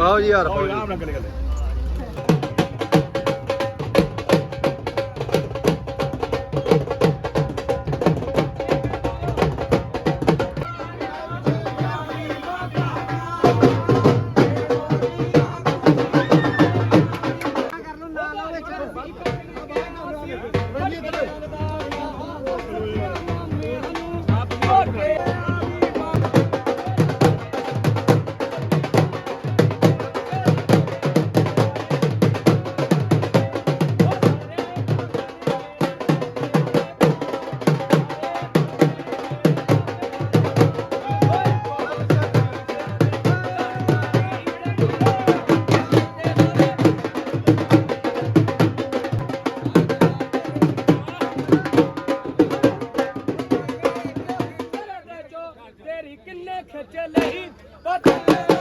ਆਓ ਜੀ ਯਾਰ ਆਓ ਆਰਾਮ ਨਾਲ ਗੱਲ ਕਰ ਖਿੱਚ ਲਈ ਹੋ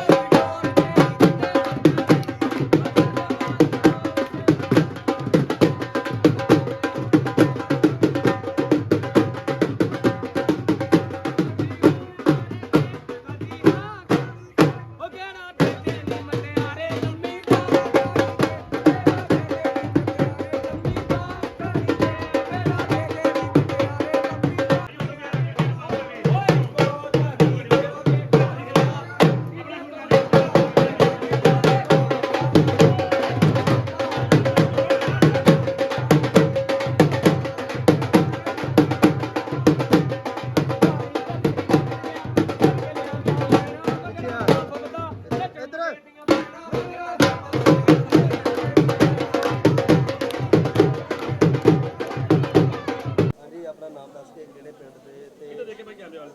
ਦੱਸ ਕੇ ਕਿਹੜੇ ਪਿੰਡ ਦੇ ਤੇ ਇੱਧਰ ਦੇਖੇ ਭਾਈ ਕੈਮਰੇ ਵਾਲੇ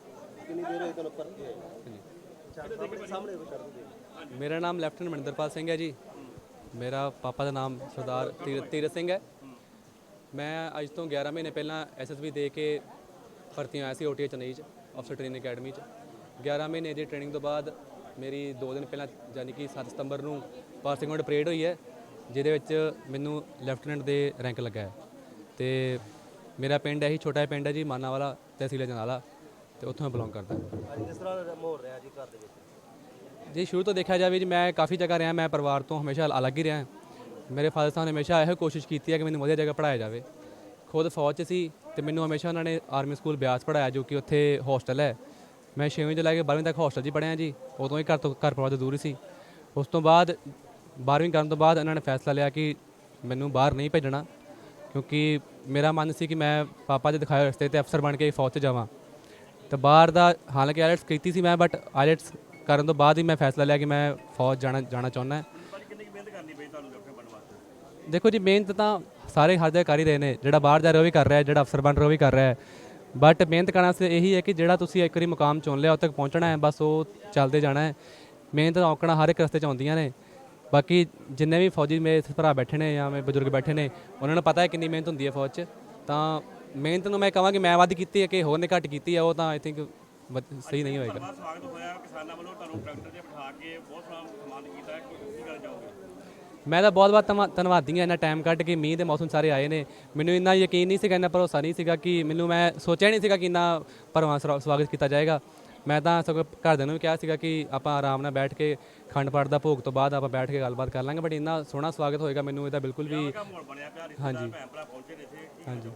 ਕਿੰਨੀ ਦੇਰ ਹੋਈ ਤੁਹਾਨੂੰ ਭਰਤੀ ਹੋਏ ਅੱਛਾ ਸਾਹਮਣੇ ਸਾਹਮਣੇ ਵੀ ਕਰ ਦਿੰਦੇ ਮੇਰਾ ਨਾਮ ਲੈਫਟੀਨੈਂਟ ਮਨਿੰਦਰਪਾਲ ਸਿੰਘ ਹੈ ਜੀ। ਮੇਰਾ ਪਾਪਾ ਦਾ ਨਾਮ ਸਰਦਾਰ ਤੀਰ- ਤੀਰਥ ਸਿੰਘ ਹੈ। ਮੈਂ ਅੱਜ ਤੋਂ 11 ਮਹੀਨੇ ਪਹਿਲਾਂ ਐਸਐਸਬੀ ਦੇ ਕੇ ਭਰਤੀ ਹੋਇਆ ਸੀ ਓਟੀਏ ਚੇਨਈ ਚ ਅਫਸਰ ਟ੍ਰੇਨਿੰਗ ਅਕੈਡਮੀ ਚ। 11 ਮਹੀਨੇ ਦੀ ਟ੍ਰੇਨਿੰਗ ਤੋਂ ਬਾਅਦ ਮੇਰੀ 2 ਦਿਨ ਪਹਿਲਾਂ ਯਾਨੀ ਕਿ 7 ਸਤੰਬਰ ਨੂੰ ਪਾਸਿੰਗ ਆਊਟ ਪਰੇਡ ਹੋਈ ਹੈ ਜਿਹਦੇ ਵਿੱਚ ਮੈਨੂੰ ਲੈਫਟੀਨੈਂਟ ਦੇ ਰੈਂਕ ਲੱਗਾ ਹੈ। ਤੇ ਮੇਰਾ ਪਿੰਡ ਇਹੀ ਛੋਟਾ ਜਿਹਾ ਪਿੰਡ ਹੈ ਜੀ ਮਾਨਾਵਾਲਾ ਤਹਿਸੀਲ ਜਨਾਲਾ ਤੇ ਉੱਥੋਂ ਮੈਂ ਬਿਲੋਂਗ ਕਰਦਾ। ਅੱਜ ਕਿਸ ਤਰ੍ਹਾਂ ਮਾਹੌਲ ਰਿਹਾ ਜੀ ਘਰ ਦੇ ਵਿੱਚ? ਜੇ ਸ਼ੁਰੂ ਤੋਂ ਦੇਖਿਆ ਜਾਵੇ ਜੀ ਮੈਂ ਕਾਫੀ ਜਗ੍ਹਾ ਰਿਹਾ ਮੈਂ ਪਰਿਵਾਰ ਤੋਂ ਹਮੇਸ਼ਾ ਅਲੱਗ ਹੀ ਰਿਹਾ। ਮੇਰੇ ਫਾਦਰ ਸਾਹਿਬ ਨੇ ਹਮੇਸ਼ਾ ਇਹੋ ਕੋਸ਼ਿਸ਼ ਕੀਤੀ ਹੈ ਕਿ ਮੈਨੂੰ ਵਧੀਆ ਜਗ੍ਹਾ ਪੜਾਇਆ ਜਾਵੇ। ਖੁਦ ਫੌਜ 'ਚ ਸੀ ਤੇ ਮੈਨੂੰ ਹਮੇਸ਼ਾ ਉਹਨਾਂ ਨੇ ਆਰਮੀ ਸਕੂਲ ਬਿਆਸ ਪੜਾਇਆ ਜੋ ਕਿ ਉੱਥੇ ਹੋਸਟਲ ਹੈ। ਮੈਂ 6ਵੀਂ ਤੋਂ ਲੈ ਕੇ 12ਵੀਂ ਤੱਕ ਹੋਸਟਲ 'ਚ ਹੀ ਪੜ੍ਹਿਆ ਜੀ ਉਦੋਂ ਹੀ ਘਰ ਤੋਂ ਘਰ ਪਰਿਵਾਰ ਤੋਂ ਦੂਰ ਹੀ ਸੀ। ਉਸ ਤੋਂ ਬਾਅਦ 12ਵੀਂ ਕਰਨ ਤੋਂ ਬਾਅਦ ਇਹਨਾਂ ਨੇ ਫੈਸਲਾ ਲਿਆ ਕਿ ਮੈਨੂੰ ਬਾਹਰ ਨਹੀਂ ਭੇਜਣਾ। ਕਿਉਂਕਿ ਮੇਰਾ ਮਨ ਸੀ ਕਿ ਮੈਂ ਪਾਪਾ ਦੇ ਦਿਖਾਏ ਰਸਤੇ ਤੇ ਅਫਸਰ ਬਣ ਕੇ ਫੌਜ 'ਚ ਜਾਵਾਂ। ਤਾਂ ਬਾਹਰ ਦਾ ਹਾਲਾਂਕਿ ਆਇਲਟਸ ਕੀਤੀ ਸੀ ਮੈਂ ਬਟ ਆਇਲਟਸ ਕਰਨ ਤੋਂ ਬਾਅਦ ਹੀ ਮੈਂ ਫੈਸਲਾ ਲਿਆ ਕਿ ਮੈਂ ਫੌਜ ਜਾਣਾ ਜਾਣਾ ਚਾਹੁੰਦਾ ਦੇਖੋ ਜੀ, ਮਿਹਨਤ ਤਾਂ ਸਾਰੇ ਹਰ ਜਗ੍ਹਾ ਕਰ ਹੀ ਰਹੇ ਨੇ। ਜਿਹੜਾ ਬਾਹਰ ਜਾ ਰਿਹਾ ਉਹ ਵੀ ਕਰ ਰਿਹਾ ਜਿਹੜਾ ਅਫਸਰ ਬਣ ਰਿਹਾ ਉਹ ਵੀ ਕਰ ਰਿਹਾ ਬਟ ਮਿਹਨਤ ਕਰਨਾ ਵਾਸਤੇ ਇਹੀ ਹੈ ਕਿ ਜਿਹੜਾ ਤੁਸੀਂ ਇੱਕ ਵਾਰੀ ਮੁਕਾਮ ਚੁਣ ਲਿਆ ਉਹ ਤੱਕ ਪਹੁੰਚਣਾ ਹੈ, ਬਸ ਉਹ ਚੱਲਦੇ ਜਾਣਾ ਹੈ। ਮਿਹਨਤ ਔਕੜਾਂ ਹਰ ਇੱਕ ਰਸਤੇ 'ਚ ਆਉਂਦੀਆਂ ਨੇ। ਬਾਕੀ ਜਿੰਨੇ ਵੀ ਫੌਜੀ ਮੇਰੇ ਭਰਾ ਬੈਠੇ ਨੇ ਜਾਂ ਮੇਰੇ ਬਜ਼ੁਰਗ ਬੈਠੇ ਨੇ ਉਹਨਾਂ ਨੂੰ ਪਤਾ ਹੈ ਕਿੰਨੀ ਮਿਹਨਤ ਹੁੰਦੀ ਹੈ ਫੌਜ 'ਚ। ਤਾਂ ਮਿਹਨਤ ਨੂੰ ਮੈਂ ਕਹਾਂ ਕਿ ਮੈਂ ਵੱਧ ਕੀਤੀ ਹੈ ਕਿ ਹੋਰ ਨੇ ਘੱਟ ਕੀਤੀ ਹੈ ਉਹ ਤਾਂ ਆਈ ਥਿੰਕ ਸਹੀ ਨਹੀਂ ਹੋਏਗਾ। ਬੜਾ ਸਵਾਗਤ ਹੋਇਆ ਕਿਸਾਨਾਂ ਵੱਲੋਂ ਤੁਹਾਨੂੰ ਟਰੈਕਟਰ 'ਤੇ ਬਿਠਾ ਕੇ ਬਹੁਤ ਸੋਹਣਾ ਸਨਮਾਨ ਕੀਤਾ ਹੈ ਕੀ ਗੱਲ ਜਾਓਗੇ ਮੈਂ ਤਾਂ ਬਹੁਤ ਬਹੁਤ ਧੰਨਵਾ- ਧੰਨਵਾਦੀ ਹਾਂ ਇੰਨਾ ਟਾਈਮ ਕੱਢ ਕੇ ਮੀਂਹ ਦੇ ਮੌਸਮ ਸਾਰੇ ਆਏ ਨੇ। ਮੈਨੂੰ ਇੰਨਾ ਯਕੀਨ ਨਹੀਂ ਸੀਗਾ ਇੰਨਾ ਭਰੋਸਾ ਨਹੀਂ ਸੀਗਾ ਕਿ ਮੈਨੂੰ ਮੈਂ ਸੋਚਿਆ ਨਹੀਂ ਸੀਗਾ ਕਿ ਇੰਨਾ ਭਰਵਾਂ ਸਵਾ- ਸਵਾਗਤ ਕੀਤਾ ਜਾਏਗਾ। ਮੈਂ ਤਾਂ ਸਗੋਂ ਘਰਦਿਆਂ ਨੂੰ ਵੀ ਕਿਹਾ ਸੀਗਾ ਕਿ ਆਪਾਂ ਆਰਾਮ ਨਾਲ ਬੈਠ ਕੇ ਖੰਡ ਪਾਠ ਦਾ ਭੋਗ ਤੋਂ ਬਾਅਦ ਆਪਾਂ ਬੈਠ ਕੇ ਗੱਲਬਾਤ ਕਰ ਲਾਂਗੇ ਬਟ ਇੰਨਾ ਸੋਹਣਾ ਸਵਾਗਤ ਹੋਏਗਾ ਮੈਨੂੰ ਇਹਦਾ ਬਿਲਕੁਲ ਵੀ ਕੀ ਹਾਂਜੀ।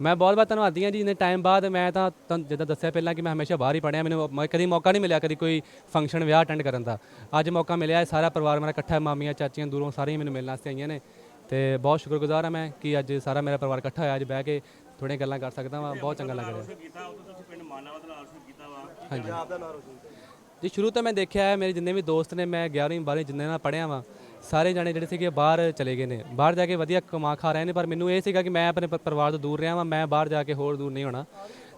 ਮੈਂ ਬਹੁਤ ਬਹੁਤ ਧੰਨਵਾਦੀ ਹਾਂ ਜੀ ਇੰਨੇ ਟਾਈਮ ਬਾਅਦ ਮੈਂ ਤਾਂ ਤੁਹਾਨੂੰ ਜਿੱਦਾਂ ਦੱਸਿਆ ਪਹਿਲਾਂ ਕਿ ਮੈਂ ਹਮੇਸ਼ਾ ਬਾਹਰ ਹੀ ਪੜਿਆ ਮੈਨੂੰ ਮ- ਕਦੀ ਮੌਕਾ ਨਹੀਂ ਮਿਲਿਆ ਕਦੀ ਕੋਈ ਫੰਕਸ਼ਨ ਵਿਆਹ ਅਟੈਂਡ ਕਰਨ ਦਾ। ਅੱਜ ਮੌਕਾ ਮਿਲਿਆ ਹੈ ਸਾਰਾ ਪਰਿਵਾਰ ਮੇਰਾ ਇਕੱਠਾ ਹੈ ਮਾਮੀਆਂ ਚਾਚੀਆਂ ਦੂਰੋਂ ਸਾਰੇ ਹੀ ਮੈਨੂੰ ਮਿਲਣ ਵਾਸਤੇ ਆਈਆਂ ਨੇ। ਤੇ ਬਹੁਤ ਸ਼ੁਕਰਗੁਜ਼ਾਰ ਹਾਂ ਮੈਂ ਕਿ ਅੱਜ ਸਾਰਾ ਮੇਰਾ ਪਰਿਵਾਰ ਇਕੱਠਾ ਹੋਇਆ ਅੱਜ ਬਹਿ ਕੇ ਥੋੜ੍ਹੀਆਂ ਗੱਲਾਂ ਕਰ ਸਕਦਾ ਵਾਂ ਬਹੁਤ ਚੰਗਾ ਲੱਗ ਰਿਹਾ। ਹਾਂਜੀ। ਪੰਜਾਬ ਦਾ ਨਾਮ ਰੋਸ਼ਨ ਜੀ ਸ਼ੁਰੂ ਤੋਂ ਮੈਂ ਦੇਖਿਆ ਹੈ ਮੇਰੇ ਜਿੰਨੇ ਵੀ ਦੋਸਤ ਨੇ ਮੈਂ 11ਵੀਂ 12ਵੀਂ ਜਿੰਨੇ ਨਾਲ ਪੜ੍ਹਿਆ ਵਾਂ ਸਾਰੇ ਜਾਣੇ ਜਿਹੜੇ ਸੀਗੇ ਬਾਹਰ ਚਲੇ ਗਏ ਨੇ। ਬਾਹਰ ਜਾ ਕੇ ਵਧੀਆ ਕਮਾ ਖਾ ਰਹੇ ਨੇ ਪਰ ਮੈਨੂੰ ਇਹ ਸੀਗਾ ਕਿ ਮੈਂ ਆਪਣੇ ਪ- ਪਰਿਵਾਰ ਤੋਂ ਦੂਰ ਰਿਹਾ ਵਾਂ ਮੈਂ ਬਾਹਰ ਜਾ ਕੇ ਹੋਰ ਦੂਰ ਨਹੀਂ ਹੋਣਾ।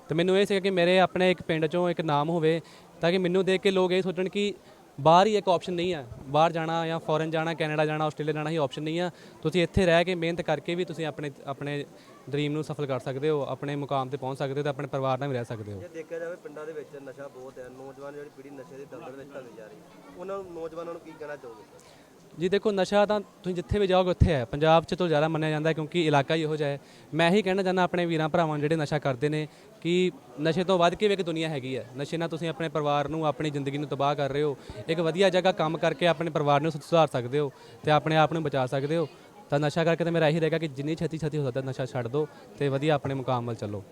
ਤੇ ਮੈਨੂੰ ਇਹ ਸੀਗਾ ਕਿ ਮੇਰੇ ਆਪਣੇ ਇੱਕ ਪਿੰਡ ਚੋਂ ਇੱਕ ਨਾਮ ਹੋਵੇ ਤਾਂ ਕਿ ਮੈਨੂੰ ਦੇਖ ਕੇ ਲੋਕ ਇਹ ਸੋਚਣ ਕਿ ਬਾਹਰ ਹੀ ਇੱਕ ਆਪਸ਼ਨ ਨਹੀਂ ਆ। ਬਾਹਰ ਜਾਣਾ ਜਾਂ ਫੋਰਨ ਜਾਣਾ ਕੈਨੇਡਾ ਜਾਣਾ ਆਸਟ੍ਰੇਲੀਆ ਜਾਣਾ ਹੀ ਆਪਸ਼ਨ ਨਹੀਂ ਆ। ਤੁਸੀਂ ਇੱਥੇ ਰਹਿ ਕੇ ਮਿਹਨਤ ਕਰਕੇ ਵੀ ਤੁਸੀਂ ਆਪਣੇ ਆਪਣੇ ਡ੍ਰੀਮ ਨੂੰ ਸਫਲ ਕਰ ਸਕਦੇ ਹੋ ਆਪਣੇ ਮੁਕਾਮ ਤੇ ਪਹੁੰਚ ਸਕਦੇ ਹੋ ਤੇ ਆਪਣੇ ਪਰਿਵਾਰ ਨਾਲ ਵੀ ਰਹਿ ਸਕਦੇ ਹੋ। ਜੇ ਦੇਖਿਆ ਜਾਵੇ ਪਿੰਡਾਂ ਦੇ ਵਿੱਚ ਨਸ਼ਾ ਬਹੁਤ ਹੈ ਨੌਜਵਾਨ ਜਿਹੜੀ ਪੀੜ੍ਹੀ ਨਸ਼ੇ ਦੇ ਦਲਦਲ ਵਿੱਚ ਢਲਦੀ ਜਾ ਰਹੀ ਹੈ ਉਹਨਾਂ ਨੂੰ ਨੌਜਵਾਨਾਂ ਨੂੰ ਕੀ ਕਹਿਣਾ ਚਾਹੋਗੇ? ਜੀ ਦੇਖੋ ਨਸ਼ਾ ਤਾਂ ਤੁਸੀਂ ਜਿੱਥੇ ਵੀ ਜਾਓਗੇ ਉੱਥੇ ਹੈ। ਪੰਜਾਬ 'ਚ ਤੋਂ ਜ਼ਿਆਦਾ ਮੰਨਿਆ ਜਾਂਦਾ ਹੈ ਕਿਉਂਕਿ ਇਲਾਕਾ ਹੀ ਇਹੋ ਜਿਹਾ ਹੈ। ਮੈਂ ਇਹੀ ਕਹਿਣਾ ਚਾਹੁੰਦਾ ਆਪਣੇ ਵੀਰਾਂ ਭਰਾਵਾਂ ਨੂੰ ਜਿਹੜੇ ਨਸ਼ਾ ਕਰਦੇ ਨੇ ਕਿ ਨਸ਼ੇ ਤੋਂ ਵੱਧ ਕੇ ਵੀ ਇੱਕ ਦੁਨੀਆ ਹੈਗੀ ਹੈ। ਨਸ਼ੇ ਨਾਲ ਤੁਸੀਂ ਆਪਣੇ ਪਰਿਵਾਰ ਨੂੰ ਆਪਣੀ ਜ਼ਿੰਦਗੀ ਨੂੰ ਤਬਾਹ ਕਰ ਰਹੇ ਹੋ। ਇੱਕ ਵਧੀਆ ਜਗ੍ਹਾ ਕੰਮ ਕਰਕੇ ਆਪਣੇ ਪਰਿਵਾਰ ਨੂੰ ਸੁਧਾਰ ਸਕਦੇ ਹੋ ਤੇ ਆਪਣੇ ਆਪ ਨੂੰ ਬਚਾ ਸਕਦੇ ਹੋ। ਤਾਂ ਨਸ਼ਾ ਕਰਕੇ ਤਾਂ ਮੇਰਾ ਇਹੀ ਰਹੇਗਾ ਕਿ ਜਿੰਨੀ ਛੇਤੀ ਛੇਤੀ ਹੋ ਸਕਦਾ ਨਸ਼ਾ ਛੱਡ ਦਿਓ ਤੇ ਵਧੀਆ ਆਪਣੇ ਮੁਕਾਮ ਵੱਲ ਚੱਲੋ।